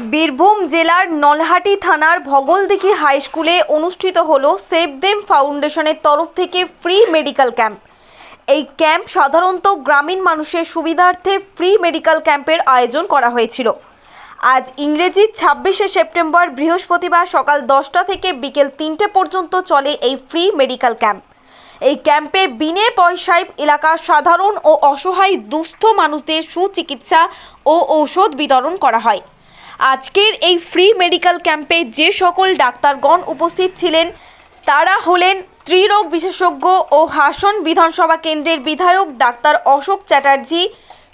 বীরভূম জেলার নলহাটি থানার ভগলদিঘি হাই স্কুলে অনুষ্ঠিত হল সেভ দেম ফাউন্ডেশনের তরফ থেকে ফ্রি মেডিকেল ক্যাম্প। এই ক্যাম্প সাধারণত গ্রামীণ মানুষের সুবিধার্থে ফ্রি মেডিকেল ক্যাম্পের আয়োজন করা হয়েছিল। আজ ইংরেজি ছাব্বিশে সেপ্টেম্বর বৃহস্পতিবার সকাল দশটা থেকে বিকেল তিনটে পর্যন্ত চলে এই ফ্রি মেডিকেল ক্যাম্প। এই ক্যাম্পে বিনে পয়সায় এলাকার সাধারণ ও অসহায় দুস্থ মানুষদের সুচিকিৎসা ও ঔষধ বিতরণ করা হয়। আজকের এই ফ্রি মেডিকেল ক্যাম্পে যে সকল ডাক্তারগণ উপস্থিত ছিলেন, তারা হলেন স্ত্রীরোগ বিশেষজ্ঞ ও হাসন বিধানসভা কেন্দ্রের বিধায়ক ডাক্তার অশোক চ্যাটার্জি,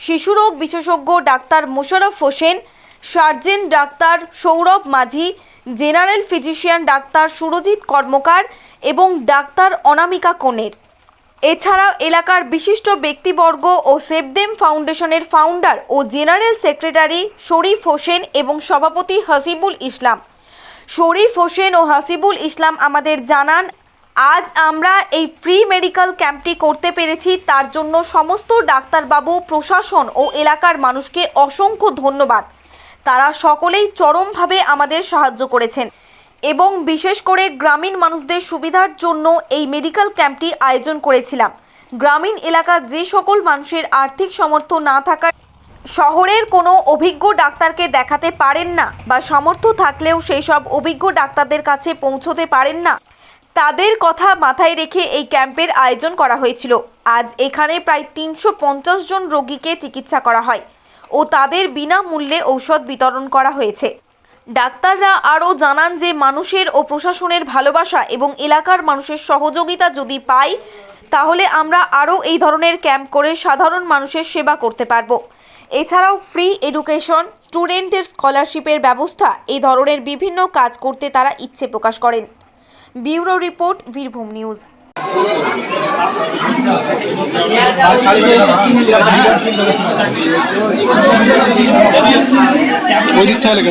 শিশুরোগ বিশেষজ্ঞ doctor Mosharraf Hossain, surgeon doctor Sourav Majhi, general physician doctor Surajit Karmakar এবং ডাক্তার অনামিকা কোনের এছাড়াও এলাকার বিশিষ্ট ব্যক্তিবর্গ ও সেভদেম ফাউন্ডেশনের ফাউন্ডার ও জেনারেল সেক্রেটারি শরীফ হোসেন এবং সভাপতি হাসিবুল ইসলাম। শরীফ হোসেন ও হাসিবুল ইসলাম আমাদের জানান, আজ আমরা এই ফ্রি মেডিকেল ক্যাম্পটি করতে পেরেছি। তার জন্য সমস্ত ডাক্তারবাবু, প্রশাসন ও এলাকার মানুষকে অসংখ্য ধন্যবাদ। তারা সকলেই চরমভাবে আমাদের সাহায্য করেছেন। এবং বিশেষ করে গ্রামীণ মানুষদের সুবিধার জন্য এই মেডিকেল ক্যাম্পটি আয়োজন করেছিলাম। গ্রামীণ এলাকার যে সকল মানুষের আর্থিক সামর্থ্য না থাকায় শহরের কোনো অভিজ্ঞ ডাক্তারকে দেখাতে পারেন না বা সামর্থ্য থাকলেও সেই সব অভিজ্ঞ ডাক্তারদের কাছে পৌঁছতে পারেন না। তাদের কথা মাথায় রেখে এই ক্যাম্পের আয়োজন করা হয়েছিল। আজ এখানে প্রায় তিনশো পঞ্চাশ জন রোগীকে চিকিৎসা করা হয় ও তাদের বিনামূল্যে ঔষধ বিতরণ করা হয়েছে। ডাক্তাররা আরও জানান যে মানুষের ও প্রশাসনের ভালোবাসা এবং এলাকার মানুষের সহযোগিতা যদি পাই, তাহলে আমরা আরও এই ধরনের ক্যাম্প করে সাধারণ মানুষের সেবা করতে পারব। এছাড়াও ফ্রি এডুকেশন, স্টুডেন্টদের স্কলারশিপের ব্যবস্থা, এই ধরনের বিভিন্ন কাজ করতে তারা ইচ্ছে প্রকাশ করেন। Bureau report, Birbhum news. ওই দিক থেকে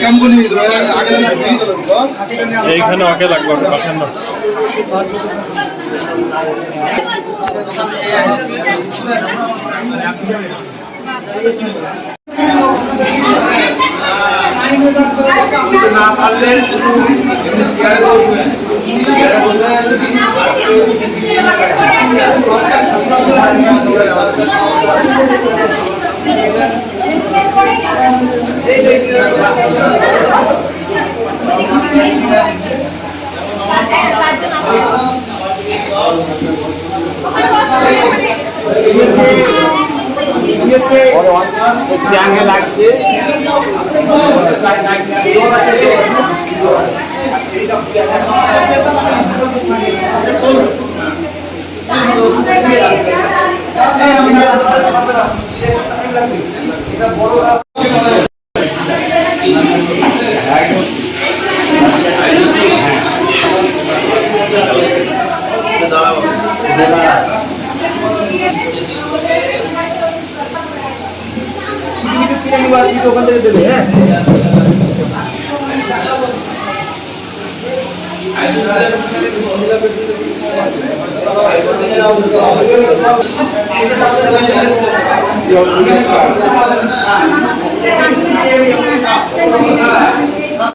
কেন এইখানে ওকে লাগবে পাঠান না। ট্যাঙ্গে লাগছে এটা বড় ওখান থেকে দেবে হ্যাঁ Thank.